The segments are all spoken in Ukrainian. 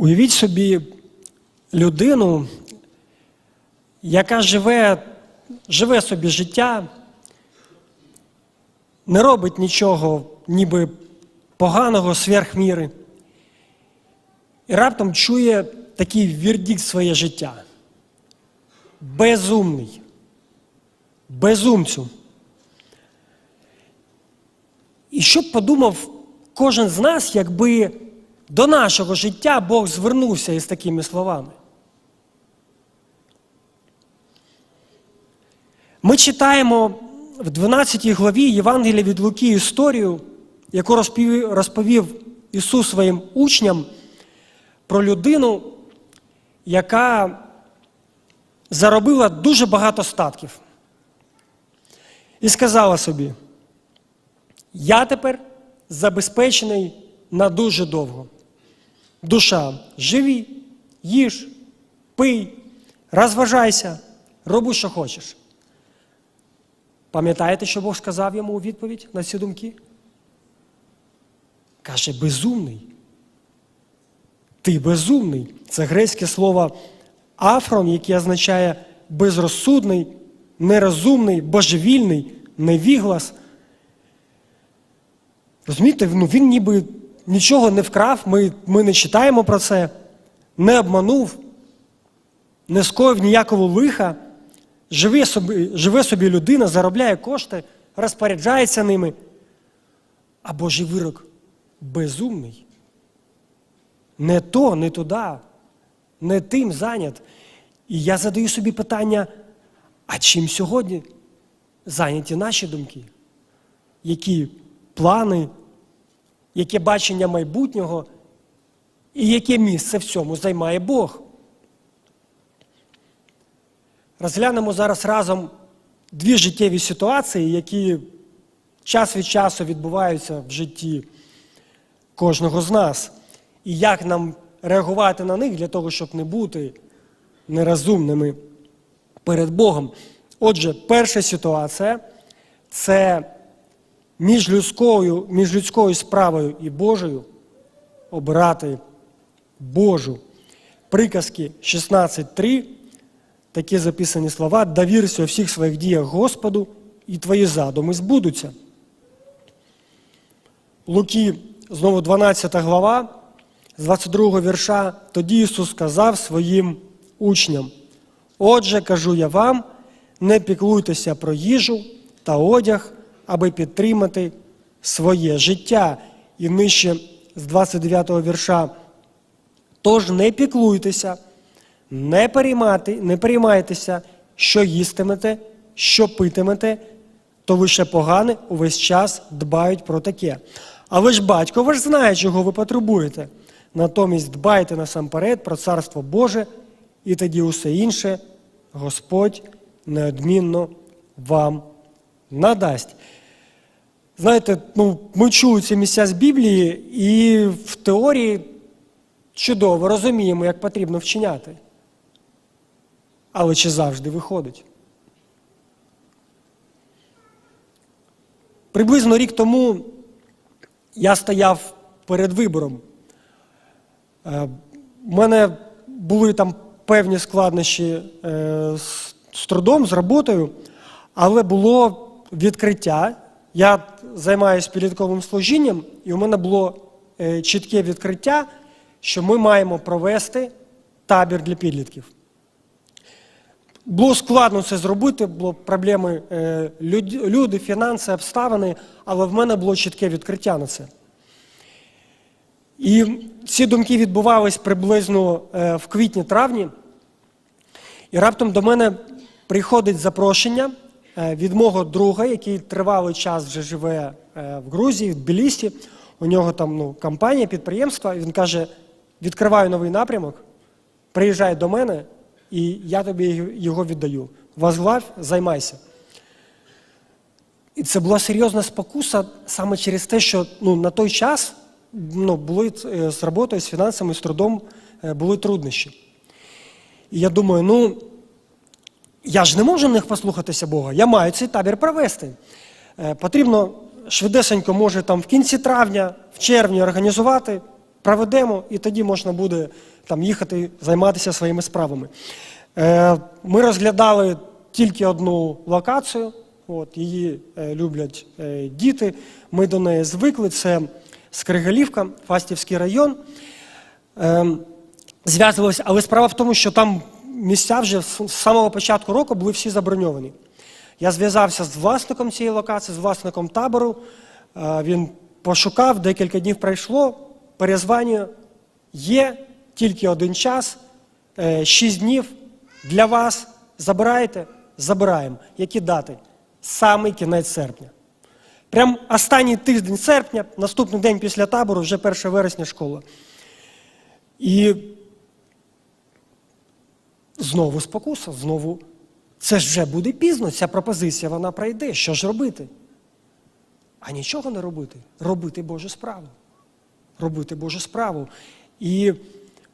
Уявіть собі людину, яка живе, живе собі життя, не робить нічого, ніби поганого сверх міри, і раптом чує такий вірдікт своє життя. Безумний. Безумцю. І що б подумав кожен з нас, якби до нашого життя Бог звернувся із такими словами? Ми читаємо в 12 главі Євангелія від Луки історію, яку розповів, Ісус своїм учням про людину, яка заробила дуже багато статків. І сказала собі: я тепер забезпечений на дуже довго. Душа, живі, їж, пий, розважайся, роби, що хочеш. Пам'ятаєте, що Бог сказав йому у відповідь на ці думки? Каже, безумний. Ти безумний. Це грецьке слово афрон, яке означає безрозсудний, нерозумний, божевільний, невіглас. Розумієте, ну, він ніби нічого не вкрав, ми, ми не читаємо про це, не обманув, не скоїв ніякого лиха. Живе собі, живе собі людина, заробляє кошти, розпоряджається ними. А Божий вирок безумний. Не то, не туди, не тим зайнят. І я задаю собі питання: а чим сьогодні зайняті наші думки? Які плани, яке бачення майбутнього і яке місце в цьому займає Бог? Розглянемо зараз разом дві життєві ситуації, які час від часу відбуваються в житті кожного з нас. І як нам реагувати на них для того, щоб не бути нерозумними перед Богом. Отже, перша ситуація це між людською, між людською справою і Божою обирати Божу. Приказки 16.3. Такі записані слова, довірся у всіх своїх діях Господу, і твої задуми збудуться. Луки, знову 12 глава, з 22 вірша, тоді Ісус сказав своїм учням: Отже, кажу я вам, не піклуйтеся про їжу та одяг, аби підтримати своє життя. І нижче з 29 вірша. Тож не піклуйтеся. Не переймати, не переймайтеся, що їстимете, що питимете, то лише погане увесь час дбають про таке. Але ж батько ваш знає, чого ви потребуєте. Натомість дбайте насамперед про Царство Боже, і тоді усе інше Господь неодмінно вам надасть. Знаєте, ну, ми чули ці місця з Біблії, і в теорії чудово розуміємо, як потрібно вчиняти. Але чи завжди виходить? Приблизно рік тому я стояв перед вибором. У мене були там певні складнощі з, з трудом, з роботою, але було відкриття. Я займаюся підлітковим служінням, і у мене було чітке відкриття, що ми маємо провести табір для підлітків. Було складно це зробити, було проблеми люди, фінанси, обставини, але в мене було чітке відкриття на це. І ці думки відбувались приблизно в квітні-травні. І раптом до мене приходить запрошення від мого друга, який тривалий час вже живе в Грузії, в Тбілісі. У нього там ну, компанія, підприємство, і він каже: відкриваю новий напрямок, приїжджай до мене і я тобі його віддаю. Возглавь, займайся. І це була серйозна спокуса саме через те, що ну, на той час ну, були з роботою, з фінансами, з трудом були труднощі. І я думаю, ну, я ж не можу в них послухатися Бога, я маю цей табір провести. Потрібно швидесенько, може, там в кінці травня, в червні організувати, проведемо, і тоді можна буде там їхати займатися своїми справами. Е, Ми розглядали тільки одну локацію. От, її е, люблять е, діти. Ми до неї звикли. Це Скригалівка, Фастівський район. Ем, зв'язувалися, але справа в тому, що там місця вже з самого початку року були всі заброньовані. Я зв'язався з власником цієї локації, з власником табору. Е, Він пошукав, декілька днів пройшло, перезванює. Є тільки один час, е, шість днів для вас. Забираєте? Забираємо. Які дати? Самий кінець серпня. Прям останній тиждень серпня, наступний день після табору, вже 1 вересня школа. І знову спокуса, знову. Це ж вже буде пізно, ця пропозиція вона пройде. Що ж робити? А нічого не робити. Робити Божу справу. Робити Божу справу. І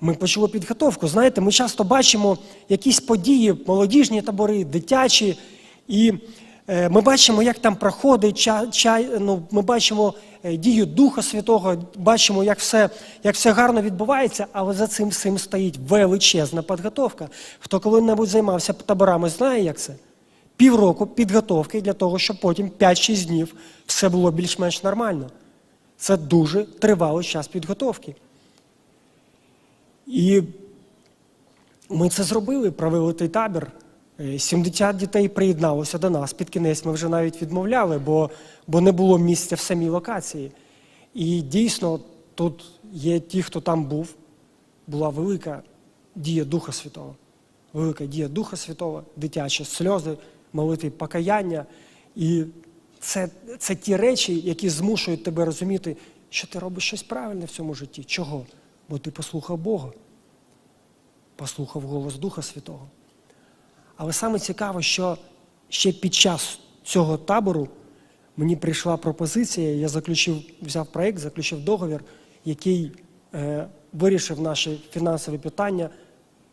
ми почали підготовку. Знаєте, ми часто бачимо якісь події, молодіжні табори, дитячі, і ми бачимо, як там проходить ча, ча, ну, ми бачимо е, дію Духа Святого, бачимо, як все, як все гарно відбувається, але за цим всім стоїть величезна підготовка. Хто коли-небудь займався таборами, знає, як це? Півроку підготовки для того, щоб потім 5-6 днів все було більш-менш нормально. Це дуже тривалий час підготовки. І ми це зробили, провели той табір. Е, 70 дітей приєдналося до нас. Під кінець ми вже навіть відмовляли, бо, бо не було місця в самій локації. І дійсно, тут є ті, хто там був, була велика дія Духа Святого. Велика дія Духа Святого, дитячі сльози, молитви покаяння. І це, це ті речі, які змушують тебе розуміти, що ти робиш щось правильне в цьому житті. Чого? Бо ти послухав Бога, послухав голос Духа Святого. Але саме цікаво, що ще під час цього табору мені прийшла пропозиція, я заключив, взяв проєкт, заключив договір, який е, вирішив наші фінансові питання,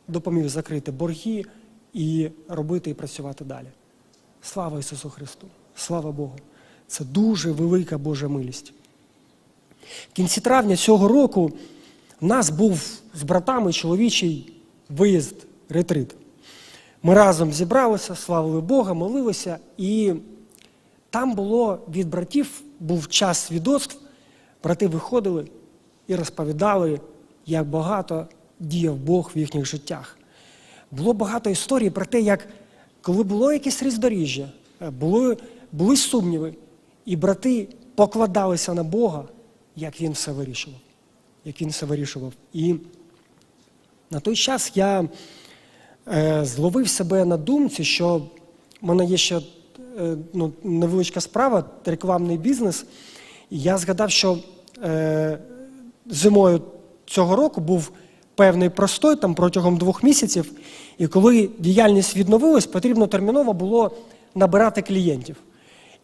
допоміг закрити борги і робити і працювати далі. Слава Ісусу Христу! Слава Богу! Це дуже велика Божа милість. В кінці травня цього року в нас був з братами чоловічий виїзд, ретрит. Ми разом зібралися, славили Бога, молилися, і там було від братів, був час свідоцтв, брати виходили і розповідали, як багато діяв Бог в їхніх життях. Було багато історій про те, як коли було якесь різдоріжжя, е, були, були сумніви, і брати покладалися на Бога, як він все вирішував. Як він все вирішував. І на той час я зловив себе на думці, що в мене є ще е, ну, невеличка справа, рекламний бізнес. І я згадав, що е, зимою цього року був певний простой там протягом двох місяців, і коли діяльність відновилась, потрібно терміново було набирати клієнтів.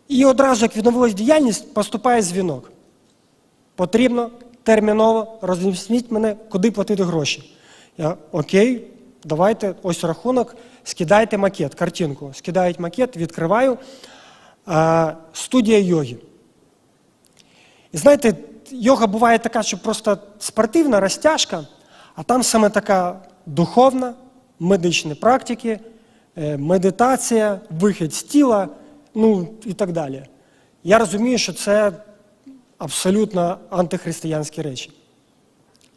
І одразу, як відновилась діяльність, поступає дзвінок. Потрібно терміново розмісніть мене, куди платити гроші. Я окей, давайте, ось рахунок, скидайте макет, картинку. Скидають макет, відкриваю. Студія йоги. І знаєте, йога буває така, що просто спортивна розтяжка, а там саме така духовна, медичні практики, е, медитація, вихід з тіла, ну і так далі. Я розумію, що це абсолютно антихристиянські речі.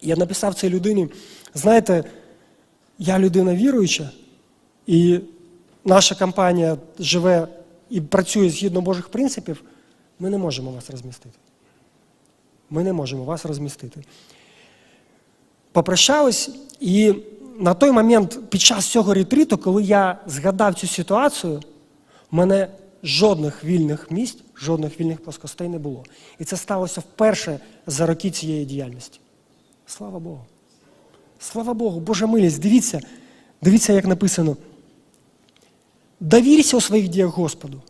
Я написав цій людині, знаєте, я людина віруюча, і наша компанія живе і працює згідно Божих принципів, ми не можемо вас розмістити. Ми не можемо вас розмістити. Попрощались, і на той момент, під час цього ретриту, коли я згадав цю ситуацію, в мене жодних вільних місць, жодних вільних плоскостей не було. І це сталося вперше за роки цієї діяльності. Слава Богу. Слава Богу, Божа милість. Дивіться, дивіться, як написано. Довірся у своїх діях Господу,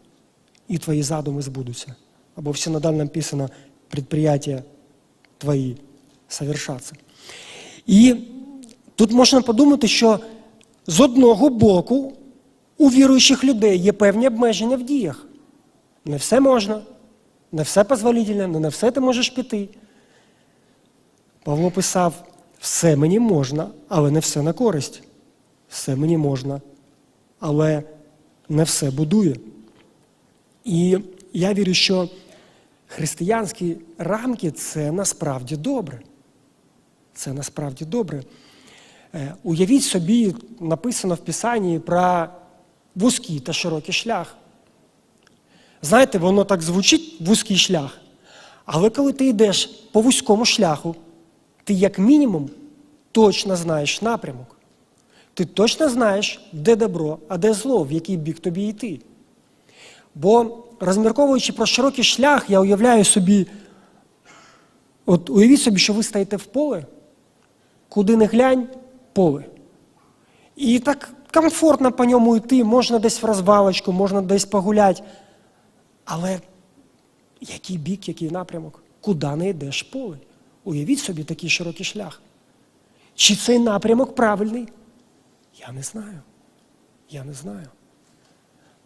і твої задуми збудуться. Або в синодаль написано предприятия твої совершаться. І тут можна подумати, що з одного боку у віруючих людей є певні обмеження в діях. Не все можна, не все дозволительно, не на все ти можеш піти. Павло писав: все мені можна, але не все на користь. Все мені можна, але не все будує. І я вірю, що християнські рамки це насправді добре. Це насправді добре. Е, Уявіть собі, написано в Писанні про вузький та широкий шлях. Знаєте, воно так звучить вузький шлях. Але коли ти йдеш по вузькому шляху, ти як мінімум точно знаєш напрямок. Ти точно знаєш, де добро, а де зло, в який бік тобі йти. Бо розмірковуючи про широкий шлях, я уявляю собі, от уявіть собі, що ви стоїте в поле, куди не глянь, поле. І так комфортно по ньому йти, можна десь в розвалочку, можна десь погуляти. Але який бік, який напрямок? Куди не йдеш поле? Уявіть собі такий широкий шлях. Чи цей напрямок правильний? Я не знаю. Я не знаю.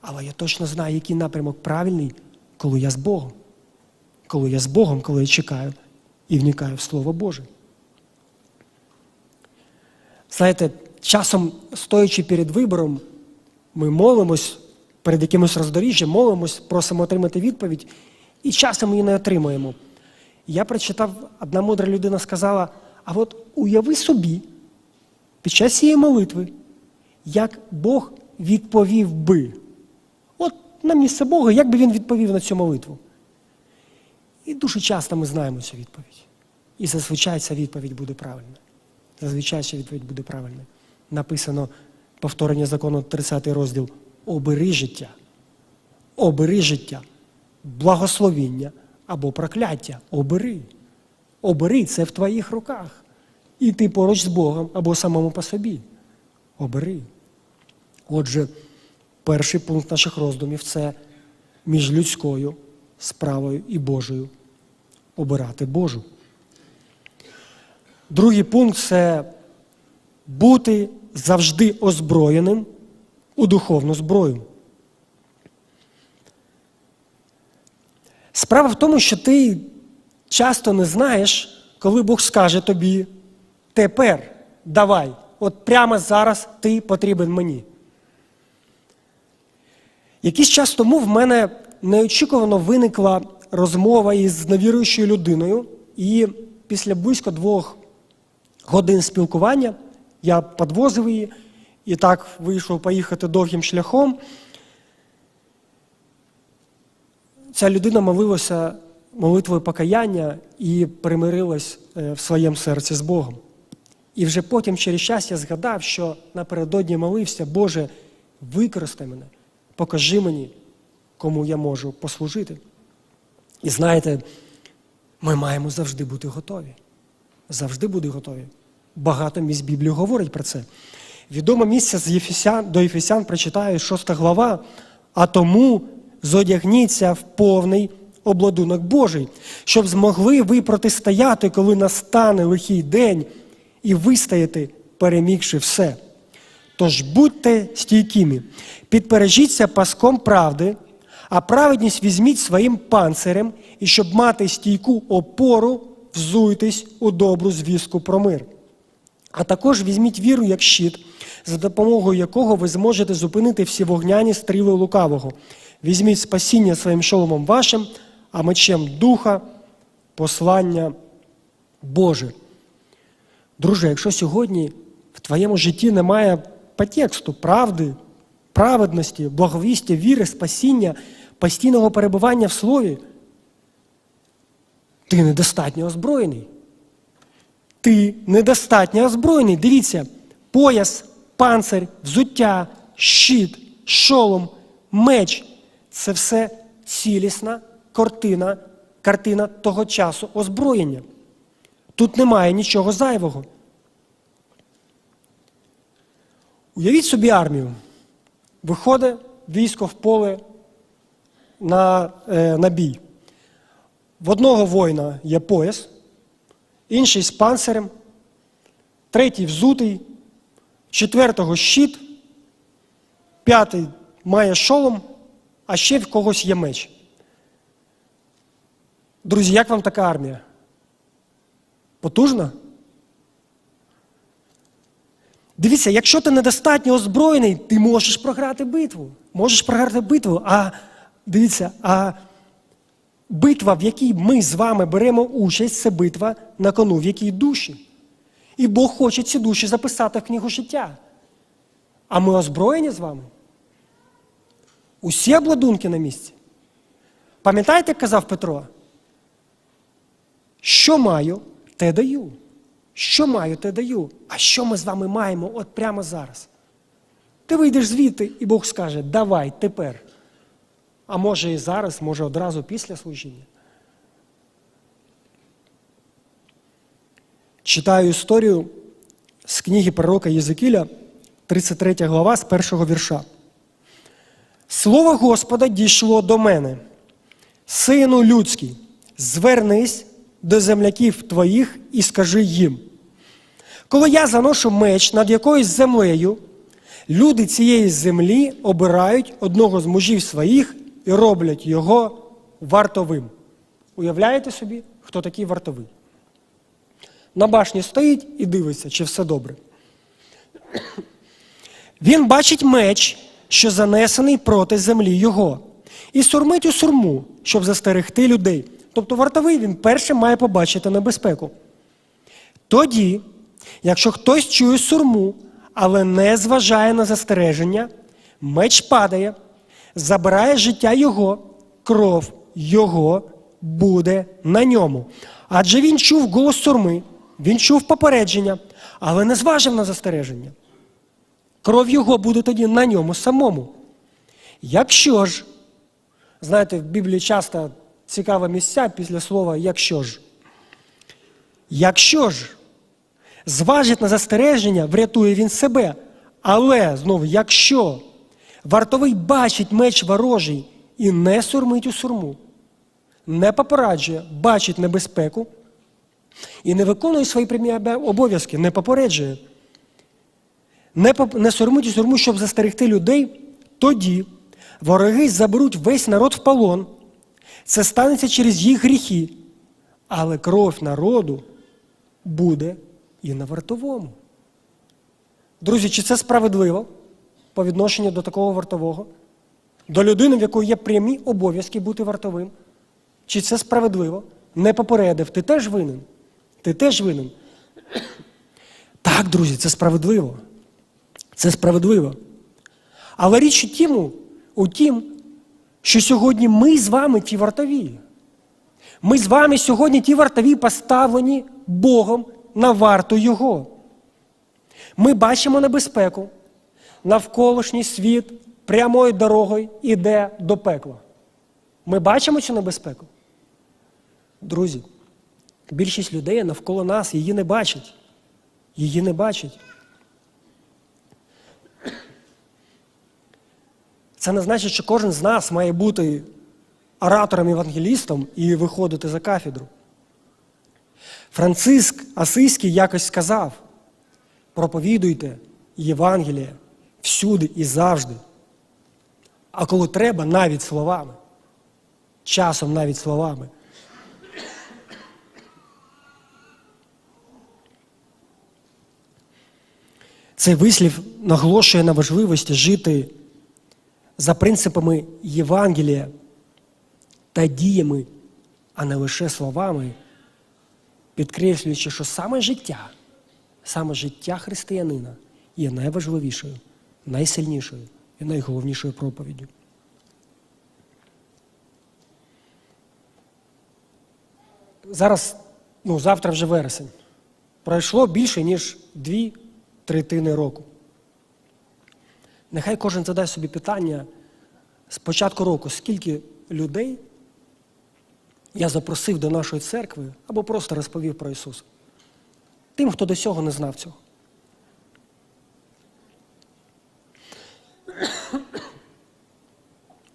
Але я точно знаю, який напрямок правильний, коли я з Богом. Коли я з Богом, коли я чекаю і вникаю в Слово Боже. Знаєте, часом, стоячи перед вибором, ми молимось перед якимось роздоріжжям, молимось, просимо отримати відповідь, і часом її не отримуємо. Я прочитав, одна мудра людина сказала: а от уяви собі, під час цієї молитви, як Бог відповів би. От на місце Бога, як би він відповів на цю молитву. І дуже часто ми знаємо цю відповідь. І зазвичай ця відповідь буде правильна. Зазвичай ця відповідь буде правильна. Написано повторення закону 30 розділ. Обери життя. Обери життя. Благословіння або прокляття. Обери. Обери це в твоїх руках. І ти поруч з Богом або самому по собі. Обери. Отже, перший пункт наших роздумів це між людською справою і Божою. Обирати Божу. Другий пункт це бути завжди озброєним у духовну зброю. Справа в тому, що ти часто не знаєш, коли Бог скаже тобі тепер давай, от прямо зараз ти потрібен мені. Якийсь час тому в мене неочікувано виникла розмова із невіруючою людиною, і після близько двох годин спілкування я підвозив її і так вийшов поїхати довгим шляхом. Ця людина молилася молитвою покаяння і примирилась е, в своєму серці з Богом. І вже потім через час я згадав, що напередодні молився, Боже, використай мене, покажи мені, кому я можу послужити. І знаєте, ми маємо завжди бути готові. Завжди бути готові. Багато місць Біблії говорить про це. Відоме місце з Єфесян, до Єфесян прочитаю 6 глава, а тому зодягніться в повний обладунок Божий, щоб змогли ви протистояти, коли настане лихий день, і вистояти, перемігши все. Тож будьте стійкими, підпережіться паском правди, а праведність візьміть своїм панцирем, і щоб мати стійку опору, взуйтесь у добру звістку про мир. А також візьміть віру як щит, за допомогою якого ви зможете зупинити всі вогняні стріли лукавого. Візьміть спасіння своїм шоломом вашим, а мечем духа, послання Боже. Друже, якщо сьогодні в твоєму житті немає по тексту правди, праведності, благовістя, віри, спасіння, постійного перебування в слові, ти недостатньо озброєний. Ти недостатньо озброєний. Дивіться, пояс, панцир, взуття, щит, шолом, меч це все цілісна картина, картина того часу озброєння. Тут немає нічого зайвого. Уявіть собі армію. Виходить військо в поле на, е, на бій. В одного воїна є пояс, інший з панцирем, третій взутий, четвертого щит, п'ятий має шолом, а ще в когось є меч. Друзі, як вам така армія? Потужно? Дивіться, якщо ти недостатньо озброєний, ти можеш програти битву. Можеш програти битву. А дивіться, а битва, в якій ми з вами беремо участь, це битва на кону, в якій душі. І Бог хоче ці душі записати в книгу життя. А ми озброєні з вами. Усі обладунки на місці. Пам'ятаєте, як казав Петро? Що маю, те даю. Що маю, те даю. А що ми з вами маємо от прямо зараз? Ти вийдеш звідти, і Бог скаже, давай тепер. А може і зараз, може одразу після служіння. Читаю історію з книги пророка Єзекіля, 33 глава з першого вірша. Слово Господа дійшло до мене. Сину людський, звернись до земляків твоїх і скажи їм. Коли я заношу меч над якоюсь землею, люди цієї землі обирають одного з мужів своїх і роблять його вартовим. Уявляєте собі, хто такий вартовий? На башні стоїть і дивиться, чи все добре. Він бачить меч, що занесений проти землі його, і сурмить у сурму, щоб застерегти людей. Тобто вартовий він першим має побачити небезпеку. Тоді, якщо хтось чує сурму, але не зважає на застереження, меч падає, забирає життя його, кров його буде на ньому. Адже він чув голос сурми, він чув попередження, але не зважив на застереження. Кров його буде тоді на ньому самому. Якщо ж, знаєте, в Біблії часто цікаві місця після слова якщо ж. Якщо ж зважить на застереження, врятує він себе. Але знову, якщо вартовий бачить меч ворожий і не сурмить у сурму, не попереджує, бачить небезпеку і не виконує свої прямі обов'язки, не попереджує, не, не сурмить сурму, щоб застерегти людей, тоді вороги заберуть весь народ в полон. Це станеться через їх гріхи, але кров народу буде і на вартовому. Друзі, чи це справедливо по відношенню до такого вартового? До людини, в якої є прямі обов'язки бути вартовим? Чи це справедливо? Не попередив, ти теж винен. Ти теж винен. Так, друзі, це справедливо. Це справедливо. Але річ у тім, у тім, що сьогодні ми з вами ті вартові. Ми з вами сьогодні ті вартові поставлені Богом на варту Його. Ми бачимо небезпеку. Навколишній світ прямою дорогою іде до пекла. Ми бачимо цю небезпеку. Друзі, більшість людей навколо нас її не бачать. Її не бачать. Це не значить, що кожен з нас має бути оратором евангелістом і виходити за кафедру. Франциск Асиський якось сказав: проповідуйте Євангеліє всюди і завжди. А коли треба, навіть словами. Часом навіть словами. Цей вислів наголошує на важливості жити за принципами Євангелія та діями, а не лише словами, підкреслюючи, що саме життя, саме життя християнина є найважливішою, найсильнішою і найголовнішою проповіддю. Зараз, ну, завтра вже вересень. Пройшло більше, ніж дві третини року. Нехай кожен задасть собі питання з початку року, скільки людей я запросив до нашої церкви або просто розповів про Ісуса. Тим, хто до цього не знав цього.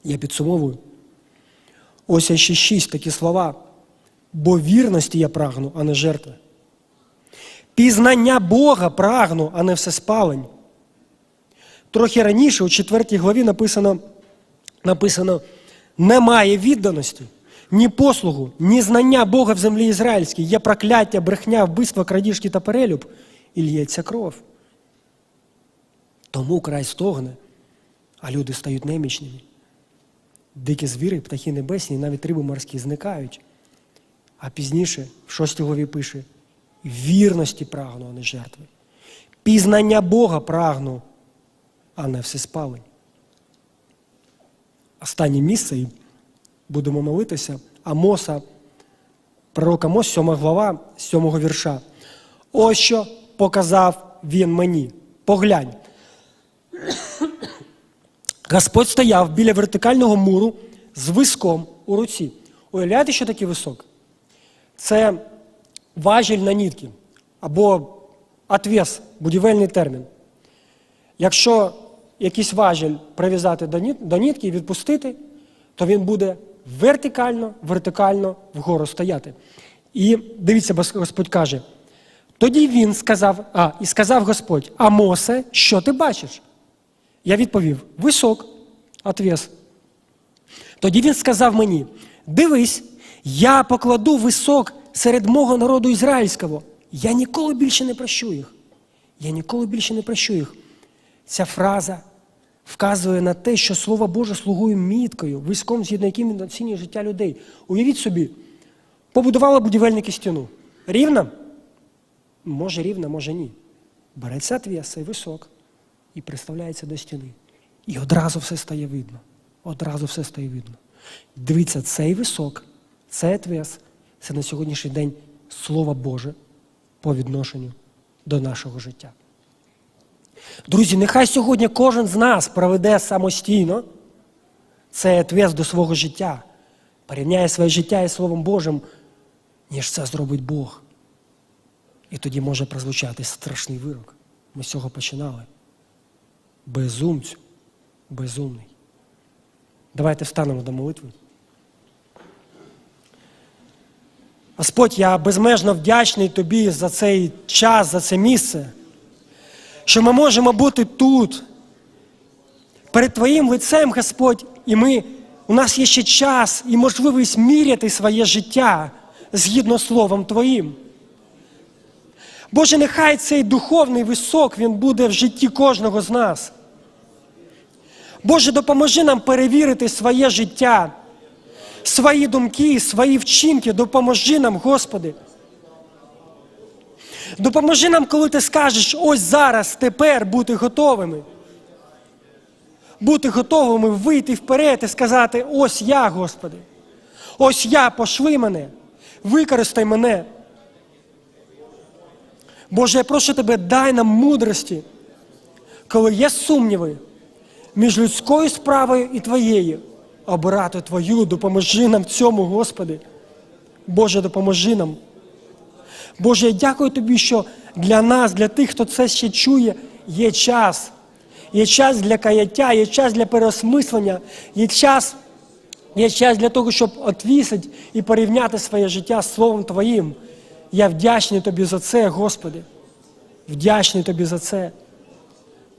Я підсумовую. Ось я ще шість такі слова. Бо вірності я прагну, а не жертви. Пізнання Бога прагну, а не всеспалень. Трохи раніше, у 4 главі, написано, написано: немає відданості. ні послугу, ні знання Бога в землі ізраїльській, є прокляття, брехня, вбивство, крадіжки та перелюб, і лється кров. Тому край стогне, а люди стають немічними. Дикі звіри, птахи небесні, навіть риби морські зникають. А пізніше, в шостій главі пише, вірності прагну, а не жертви. Пізнання Бога прагну, а не всеспалень. Останнє місце, і будемо молитися, Амоса, пророк Амос, 7 глава, 7 вірша. Ось що показав він мені. Поглянь. Господь стояв біля вертикального муру з виском у руці. Уявляєте, що таке висок? Це важіль на нітки або отвес, будівельний термін. Якщо якийсь важіль прив'язати до нітки і відпустити, то він буде вертикально, вертикально вгору стояти. І дивіться, Господь каже. Тоді він сказав, а, і сказав Господь, Амосе, що ти бачиш? Я відповів: висок, отвес. Тоді він сказав мені: дивись, я покладу висок серед мого народу ізраїльського. Я ніколи більше не прощу їх. Я ніколи більше не прощу їх. Ця фраза вказує на те, що Слово Боже слугує міткою, виском, згідно яким він оцінює життя людей. Уявіть собі, побудували будівельники стіну. Рівна? Може рівна, може ні. Береться отвес, цей висок і приставляється до стіни. І одразу все стає видно. Одразу все стає видно. Дивіться, цей висок, цей отвес – це на сьогоднішній день Слово Боже по відношенню до нашого життя. Друзі, нехай сьогодні кожен з нас проведе самостійно цей отвес до свого життя, порівняє своє життя із Словом Божим, ніж це зробить Бог. І тоді може прозвучати страшний вирок. Ми з цього починали. Безумцю, безумний. Давайте встанемо до молитви. Господь, я безмежно вдячний Тобі за цей час, за це місце, що ми можемо бути тут, перед Твоїм лицем, Господь, і ми, у нас є ще час і можливість міряти своє життя згідно Словом Твоїм. Боже, нехай цей духовний висок він буде в житті кожного з нас. Боже, допоможи нам перевірити своє життя, свої думки, свої вчинки. Допоможи нам, Господи. Допоможи нам, коли ти скажеш, ось зараз, тепер бути готовими. Бути готовими вийти вперед і сказати, ось я, Господи. Ось я, пошли мене, використай мене. Боже, я прошу тебе, дай нам мудрості, коли є сумніви між людською справою і твоєю, обирати Твою, допоможи нам в цьому, Господи. Боже, допоможи нам. Боже, я дякую Тобі, що для нас, для тих, хто це ще чує, є час. Є час для каяття, є час для переосмислення, є час, є час для того, щоб отвісити і порівняти своє життя з Словом Твоїм. Я вдячний Тобі за це, Господи. Вдячний Тобі за це.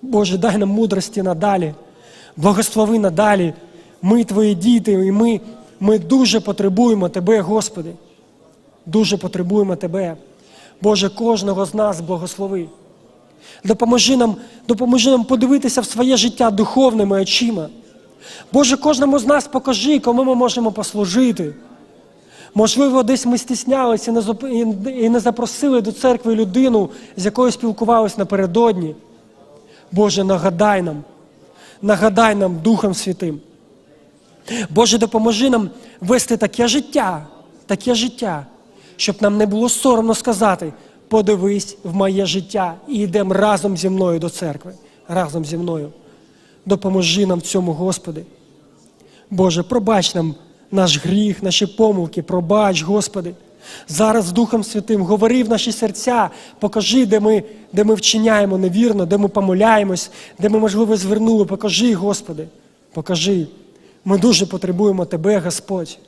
Боже, дай нам мудрості надалі. Благослови надалі. Ми Твої діти, і ми, ми дуже потребуємо Тебе, Господи. Дуже потребуємо Тебе. Боже, кожного з нас благослови. Допоможи нам, допоможи нам подивитися в своє життя духовними очима. Боже, кожному з нас покажи, кому ми можемо послужити. Можливо, десь ми стіснялися і не запросили до церкви людину, з якою спілкувалися напередодні. Боже, нагадай нам, нагадай нам Духом Святим. Боже, допоможи нам вести таке життя, таке життя, щоб нам не було соромно сказати, подивись в моє життя і йдемо разом зі мною до церкви, разом зі мною. Допоможи нам в цьому, Господи. Боже, пробач нам наш гріх, наші помилки, пробач, Господи. Зараз Духом Святим говори в наші серця, покажи, де ми, де ми вчиняємо невірно, де ми помиляємось, де ми, можливо, звернули. Покажи, Господи, покажи. Ми дуже потребуємо Тебе, Господь.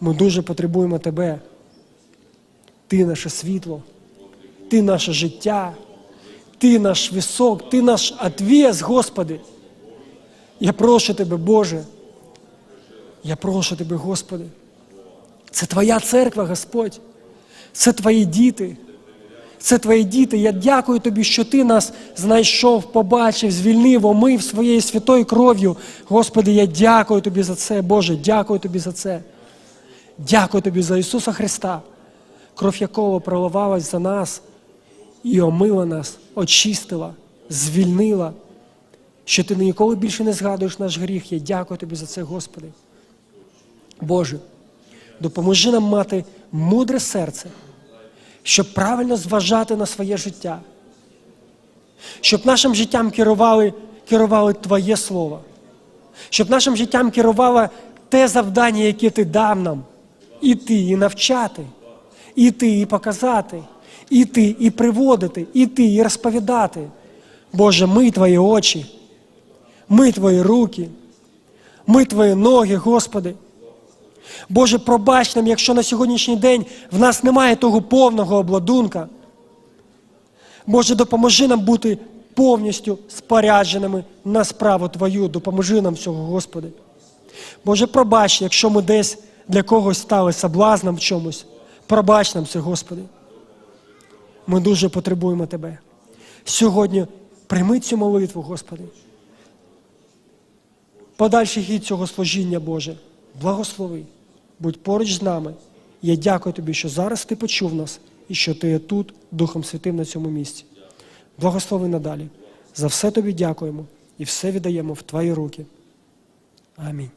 Ми дуже потребуємо Тебе. Ти наше світло, Ти наше життя, Ти наш висок, Ти наш отвес, Господи. Я прошу Тебе, Боже. Я прошу Тебе, Господи, Це Твоя церква, Господь. Це Твої діти. Це Твої діти. Я дякую Тобі, що Ти нас знайшов, побачив, звільнив, омив своєю святою кров'ю. Господи, я дякую Тобі за це, Боже, дякую Тобі за це. Дякую Тобі за Ісуса Христа, кров якого проливалась за нас і омила нас, очистила, звільнила, що Ти ніколи більше не згадуєш наш гріх. Я дякую Тобі за це, Господи. Боже, допоможи нам мати мудре серце, щоб правильно зважати на своє життя, щоб нашим життям керували, керували Твоє Слово, щоб нашим життям керувало те завдання, яке Ти дав нам, іти і навчати, іти і показати, іти і приводити, іти і розповідати. Боже, ми Твої очі, ми Твої руки, ми Твої ноги, Господи. Боже, пробач нам, якщо на сьогоднішній день в нас немає того повного обладунка. Боже, допоможи нам бути повністю спорядженими на справу Твою. Допоможи нам цього, Господи. Боже, пробач, якщо ми десь для когось стали соблазном в чомусь. Пробач нам це, Господи. Ми дуже потребуємо Тебе. Сьогодні прийми цю молитву, Господи. Подальший хід цього служіння, Боже, благослови, будь поруч з нами. Я дякую Тобі, що зараз Ти почув нас і що Ти є тут, Духом Святим на цьому місці. Благослови надалі. За все тобі дякуємо і все віддаємо в Твої руки. Амінь.